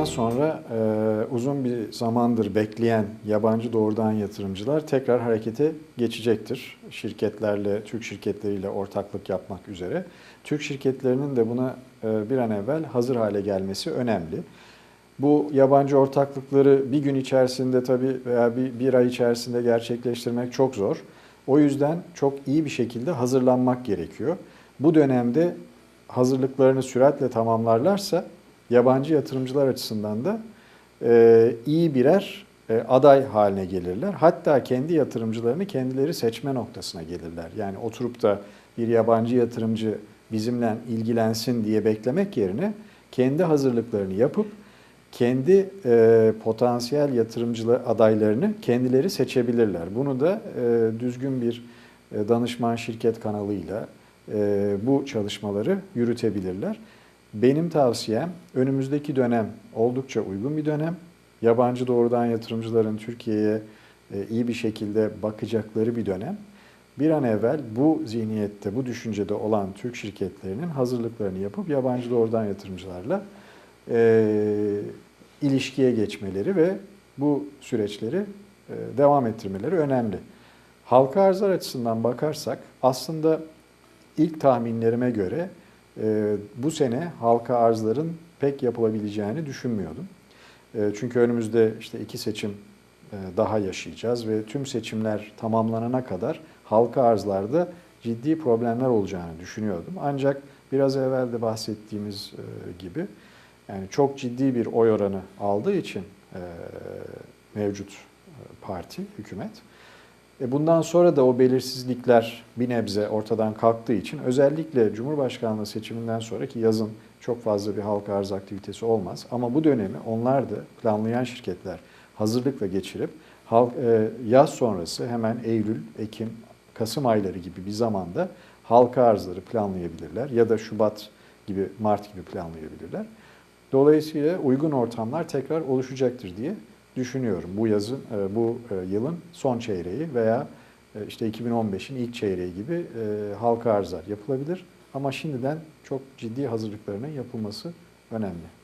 Bundan sonra e, uzun bir zamandır bekleyen yabancı doğrudan yatırımcılar tekrar harekete geçecektir. Şirketlerle, Türk şirketleriyle ortaklık yapmak üzere. Türk şirketlerinin de buna e, bir an evvel hazır hale gelmesi önemli. Bu yabancı ortaklıkları bir gün içerisinde tabii veya bir, bir ay içerisinde gerçekleştirmek çok zor. O yüzden çok iyi bir şekilde hazırlanmak gerekiyor. Bu dönemde hazırlıklarını süratle tamamlarlarsa yabancı yatırımcılar açısından da e, iyi birer e, aday haline gelirler. Hatta kendi yatırımcılarını kendileri seçme noktasına gelirler. Yani oturup da bir yabancı yatırımcı bizimle ilgilensin diye beklemek yerine kendi hazırlıklarını yapıp kendi e, potansiyel yatırımcı adaylarını kendileri seçebilirler. Bunu da e, düzgün bir e, danışman şirket kanalıyla e, bu çalışmaları yürütebilirler. Benim tavsiyem önümüzdeki dönem oldukça uygun bir dönem. Yabancı doğrudan yatırımcıların Türkiye'ye e, iyi bir şekilde bakacakları bir dönem. Bir an evvel bu zihniyette, bu düşüncede olan Türk şirketlerinin hazırlıklarını yapıp yabancı doğrudan yatırımcılarla e, ilişkiye geçmeleri ve bu süreçleri e, devam ettirmeleri önemli. Halka arzlar açısından bakarsak aslında ilk tahminlerime göre e, bu sene halka arzların pek yapılabileceğini düşünmüyordum. E, çünkü önümüzde işte iki seçim e, daha yaşayacağız ve tüm seçimler tamamlanana kadar halka arzlarda ciddi problemler olacağını düşünüyordum. Ancak biraz evvel de bahsettiğimiz e, gibi yani çok ciddi bir oy oranı aldığı için e, mevcut parti, hükümet. E bundan sonra da o belirsizlikler bir nebze ortadan kalktığı için özellikle Cumhurbaşkanlığı seçiminden sonraki yazın çok fazla bir halka arz aktivitesi olmaz. Ama bu dönemi onlar da planlayan şirketler hazırlıkla geçirip e, yaz sonrası hemen Eylül, Ekim, Kasım ayları gibi bir zamanda halka arzları planlayabilirler ya da Şubat gibi, Mart gibi planlayabilirler. Dolayısıyla uygun ortamlar tekrar oluşacaktır diye düşünüyorum. Bu yazın, e, bu e, yılın son çeyreği veya e, işte 2015'in ilk çeyreği gibi halka arzlar yapılabilir. Ama şimdiden çok ciddi hazırlıklarının yapılması önemli.